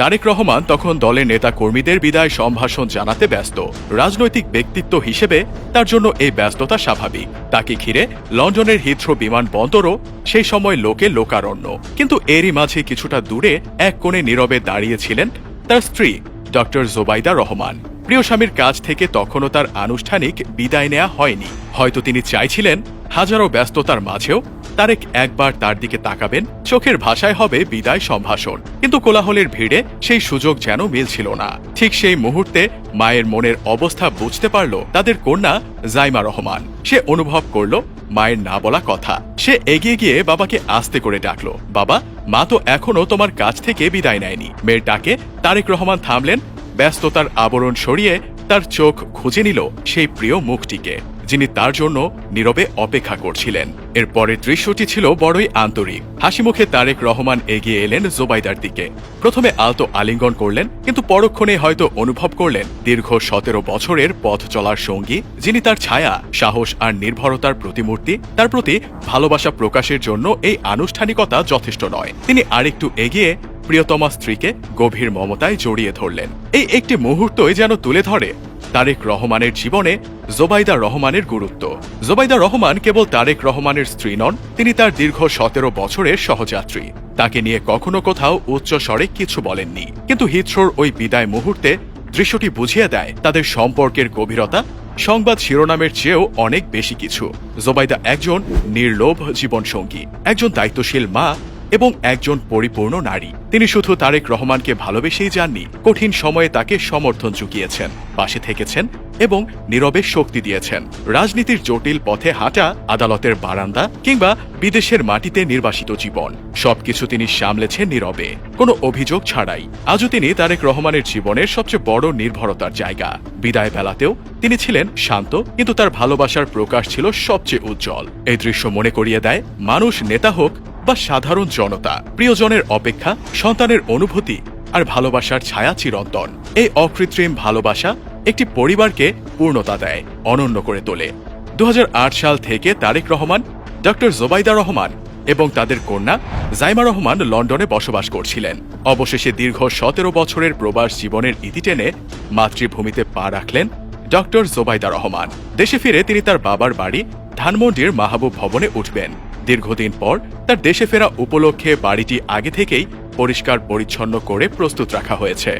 তারেক রহমান তখন দলের নেতা কর্মীদের বিদায় সম্ভাষণ জানাতে ব্যস্ত। রাজনৈতিক ব্যক্তিত্ব হিসেবে তার জন্য এই ব্যস্ততা স্বাভাবিক। তাকে ঘিরে লন্ডনের হিথ্রো বিমানবন্দরও সেই সময় লোকে লোকারণ্য। কিন্তু এরই মাঝে কিছুটা দূরে এক কোণে নীরবে দাঁড়িয়েছিলেন তার স্ত্রী, ডক্টর জোবাইদা রহমান। প্রিয় স্বামীর কাছ থেকে তখনও তার আনুষ্ঠানিক বিদায় নেওয়া হয়নি। হয়তো তিনি চাইছিলেন হাজারো ব্যস্ততার মাঝেও তারেক একবার তার দিকে তাকাবেন, চোখের ভাষায় হবে বিদায় সম্ভাষণ। কিন্তু কোলাহলের ভিড়ে সেই সুযোগ যেন মিলছিল না। ঠিক সেই মুহূর্তে মায়ের মনের অবস্থা বুঝতে পারল তাদের কন্যা জাইমা রহমান। সে অনুভব করল মায়ের না বলা কথা। সে এগিয়ে গিয়ে বাবাকে আস্তে করে ডাকলো, বাবা, মা তো এখনও তোমার কাছ থেকে বিদায় নেয়নি। মেয়ের ডাকে তারেক রহমান থামলেন, ব্যস্ততার আবরণ সরিয়ে তার চোখ খুঁজে নিল সেই প্রিয় মুখটিকে। যিনি তার জন্য নীরবে অপেক্ষা করছিলেন। এর পরের দৃশ্যটি ছিল বড়ই আন্তরিক। হাসি মুখে তারেক রহমান এগিয়ে এলেন জোবাইদার দিকে। প্রথমে আলতো আলিঙ্গন করলেন, কিন্তু পরক্ষণে হয়তো অনুভব করলেন দীর্ঘ সতেরো বছরের পথ চলার সঙ্গী, যিনি তার ছায়া, সাহস আর নির্ভরতার প্রতিমূর্তি, তার প্রতি ভালোবাসা প্রকাশের জন্য এই আনুষ্ঠানিকতা যথেষ্ট নয়। তিনি আরেকটু এগিয়ে প্রিয়তমা স্ত্রীকে গভীর মমতায় জড়িয়ে ধরলেন। এই একটি মুহূর্তই যেন তুলে ধরে তারেক রহমানের জীবনে জোবাইদা রহমানের গুরুত্ব। জোবাইদা রহমান কেবল তারেক রহমানের স্ত্রী নন, তিনি তার দীর্ঘ সতেরো বছরের সহযাত্রী। তাকে নিয়ে কখনো কোথাও উচ্চ স্বরে কিছু বলেননি। কিন্তু হিথ্রোর ওই বিদায় মুহূর্তে দৃশ্যটি বুঝিয়ে দেয়, তাদের সম্পর্কের গভীরতা, সংবাদ শিরোনামের চেয়েও অনেক বেশি কিছু। জোবাইদা একজন নির্লোভ জীবনসঙ্গী, একজন দায়িত্বশীল মা এবং একজন পরিপূর্ণ নারী। তিনি শুধু তারেক রহমানকে ভালোবেসেই যাননি, কঠিন সময়ে তাকে সমর্থন চুকিয়েছেন, পাশে থেকেছেন এবং নীরবে শক্তি দিয়েছেন। রাজনীতির জটিল পথে হাঁটা, আদালতের বারান্দা কিংবা বিদেশের মাটিতে নির্বাসিত জীবন, সবকিছু তিনি সামলেছেন নীরবে। কোনো অভিযোগ ছাড়াই। আজও তিনি তারেক রহমানের জীবনের সবচেয়ে বড় নির্ভরতার জায়গা। বিদায় বেলাতেও তিনি ছিলেন শান্ত, কিন্তু তার ভালোবাসার প্রকাশ ছিল সবচেয়ে উজ্জ্বল। এই দৃশ্য মনে করিয়ে দেয়, মানুষ নেতা হোক বা সাধারণ জনতা, প্রিয়জনের অপেক্ষা, সন্তানের অনুভূতি আর ভালোবাসার ছায়া চিরন্তন। এই অকৃত্রিম ভালোবাসা একটি পরিবারকে পূর্ণতা দেয়, অনন্য করে তোলে। দু হাজার আট সাল থেকে তারেক রহমান ডক্টর জোবাইদা রহমান এবং তাদের কন্যা জাইমা রহমান লন্ডনে বসবাস করছিলেন। অবশেষে দীর্ঘ সতেরো বছরের প্রবাস জীবনের ইতি টেনে মাতৃভূমিতে পা রাখলেন ডক্টর জোবাইদা রহমান। দেশে ফিরে তিনি তার বাবার বাড়ি ধানমন্ডির মাহবুব ভবনে উঠবেন। দীর্ঘদিন পর তার দেশে ফেরা উপলক্ষে বাড়িটি আগে থেকেই পরিষ্কার পরিচ্ছন্ন করে প্রস্তুত রাখা হয়েছে।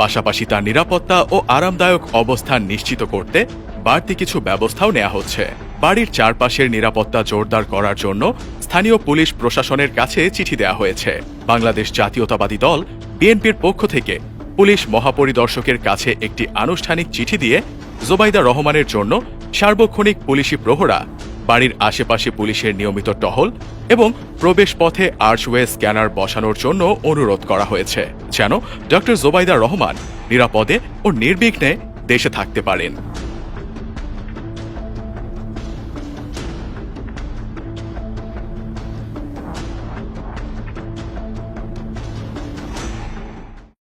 পাশাপাশি তার নিরাপত্তা ও আরামদায়ক অবস্থান নিশ্চিত করতে বাড়তি কিছু ব্যবস্থাও নেওয়া হচ্ছে। বাড়ির চারপাশের নিরাপত্তা জোরদার করার জন্য স্থানীয় পুলিশ প্রশাসনের কাছে চিঠি দেওয়া হয়েছে। বাংলাদেশ জাতীয়তাবাদী দল বিএনপির পক্ষ থেকে পুলিশ মহাপরিদর্শকের কাছে একটি আনুষ্ঠানিক চিঠি দিয়ে জোবাইদা রহমানের জন্য সার্বক্ষণিক পুলিশি প্রহরা বাড়ির আশেপাশে পুলিশের নিয়মিত টহল এবং প্রবেশ পথে আর্চওয়ে স্ক্যানার বসানোর জন্য অনুরোধ করা হয়েছে, যেন ডক্টর জোবাইদা রহমান নিরাপদে ও নির্বিঘ্নে দেশে থাকতে পারেন।